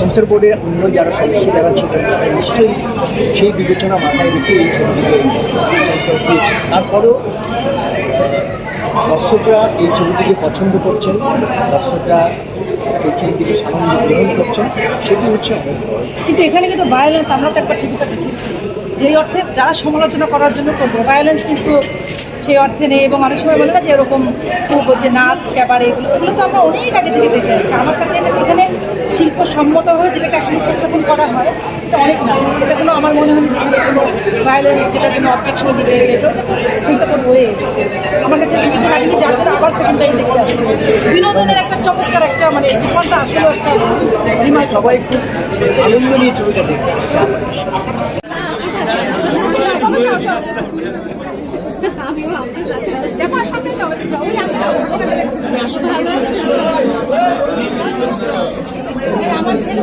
Sensor বোর্ডের অন্য যারা সদস্য যারা ছিলেন তারা নিশ্চয়ই সেই বিবেচনা মাথায় রেখে এই ছবিটিকে সেন্সর তারপরেও দর্শকরা এই ছবিটিকে পছন্দ করছেন, দর্শকরা এই ছবিটিকে সানন্দ গ্রহণ করছেন, সেটি হচ্ছে কিন্তু এখানে কিন্তু ভায়োলেন্স আমরা তো একবার ছবিটা দেখেছি। যেই অর্থে যারা সমালোচনা করার জন্য করব ভায়োলেন্স কিন্তু সেই অর্থে নেই এবং অনেক সময় বলে না যে এরকম খুব যে নাচ, ক্যাবারে এগুলো এগুলো তো আমরা অনেক আগে থেকে দেখে আসছি। আমার কাছে এখানে শিল্প সম্মত হয়ে যেটাকে আসলে উপস্থাপন করা হয়, এটা অনেক না। কোনো আমার মনে হয় না যেখানে কোনো ভায়োলেন্স যেটার জন্য অবজেকশন দিবে এটা সেন্সাপোর্ট হয়ে এসছে। আমার কাছে কিছু লাগেনি যে আসলে আবার সেকেন্ড টাইম দেখতে আসছে। বিনোদনের একটা চমৎকার একটা মানে ফলটা আসলে একটা সবাই খুব আনন্দ নিয়ে ছবিটা দেখতেছে আমি ভাবছি যাব সাথে আমার ছেলে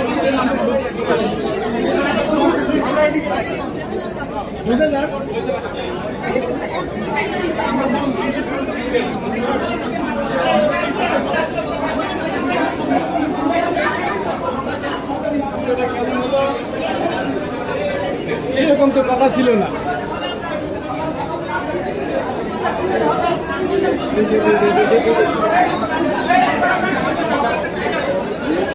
এরকম তো কথা ছিল না। Thank